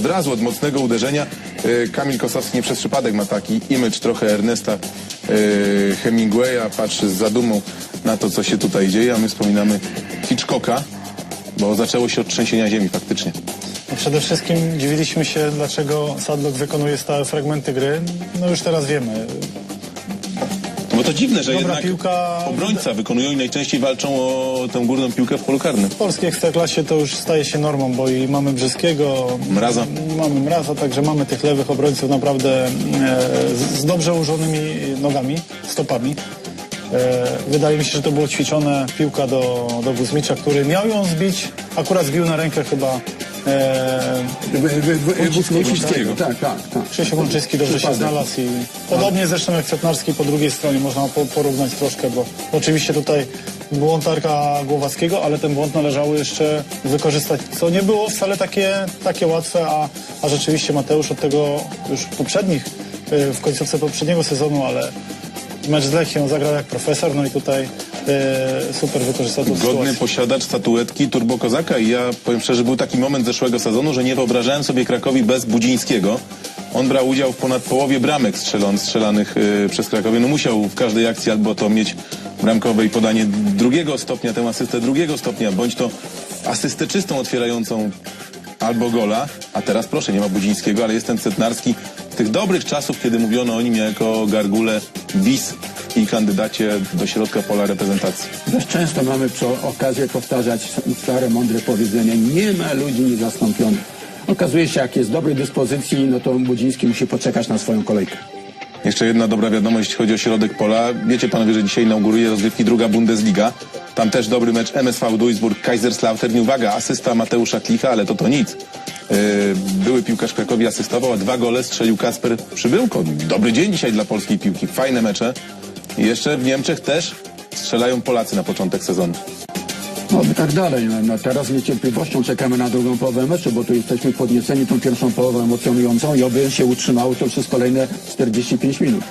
Od razu, od mocnego uderzenia e, Kamil Kosowski nie przez przypadek ma taki image trochę Ernesta e, Hemingwaya, patrzy z zadumą na to, co się tutaj dzieje, a my wspominamy Hitchcocka, bo zaczęło się od trzęsienia ziemi faktycznie. No Przede wszystkim dziwiliśmy się, dlaczego Sadlock wykonuje stałe fragmenty gry. No już teraz wiemy. No bo to dziwne, że Dobra jednak piłka- obrońca wykonują i najczęściej walczą o tę górną piłkę w polu karnym. W polskiej ekstraklasie to już staje się normą, bo i mamy Brzyskiego, Mraza. mamy Mraza, także mamy tych lewych obrońców naprawdę e, z, z dobrze ułożonymi nogami, stopami. E, wydaje mi się, że to było ćwiczone piłka do, do Guzmicza, który miał ją zbić, akurat zbił na rękę chyba Wójcickiego. Tak, tak, tak. Krzysiu Mączyński dobrze się Przypadek. znalazł i podobnie zresztą jak Setnarski po drugiej stronie można po, porównać troszkę, bo oczywiście tutaj błąd Arka Głowackiego, ale ten błąd należało jeszcze wykorzystać, co nie było wcale takie, takie łatwe, a, a rzeczywiście Mateusz od tego już poprzednich, y, w końcówce poprzedniego sezonu, ale mecz z Lechią zagrał jak profesor, no i tutaj super wykorzystał Godny posiadacz statuetki Turbo Kozaka i ja powiem szczerze, był taki moment zeszłego sezonu, że nie wyobrażałem sobie Krakowi bez Budzińskiego. On brał udział w ponad połowie bramek strzelon, strzelanych y, przez Krakowie. No musiał w każdej akcji albo to mieć bramkowe i podanie drugiego stopnia, tę asystę drugiego stopnia, bądź to asystę czystą otwierającą albo gola, a teraz proszę, nie ma Budzińskiego, ale jest ten Setnarski tych dobrych czasów, kiedy mówiono o nim jako gargule bis i kandydacie do środka pola reprezentacji. Dość często mamy przy okazję powtarzać stare, mądre powiedzenie. Nie ma ludzi niezastąpionych. Okazuje się, jak jest dobrej dyspozycji, no to Budziński musi poczekać na swoją kolejkę. Jeszcze jedna dobra wiadomość, jeśli chodzi o środek pola. Wiecie panowie, że dzisiaj inauguruje rozgrywki druga Bundesliga. Tam też dobry mecz MSV Duisburg, Kaiserslautern. I uwaga, asysta Mateusza Klicha, ale to to nic. Yy, były piłkarz Krakowi asystował, a dwa gole strzelił Kasper Przybyłko. Dobry dzień dzisiaj dla polskiej piłki. Fajne mecze. I jeszcze w Niemczech też strzelają Polacy na początek sezonu. No i tak dalej. No, no, teraz z niecierpliwością czekamy na drugą połowę meczu, bo tu jesteśmy podnieceni tą pierwszą połową emocjonującą i oby się utrzymało to przez kolejne 45 minut.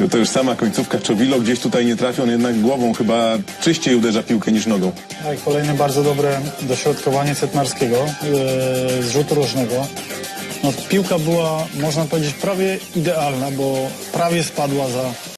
No to już sama końcówka Czowilo gdzieś tutaj nie trafi, on jednak głową chyba czyściej uderza piłkę niż nogą. No i kolejne bardzo dobre dośrodkowanie Setnarskiego yy, z rzutu rożnego. No, piłka była, można powiedzieć, prawie idealna, bo prawie spadła za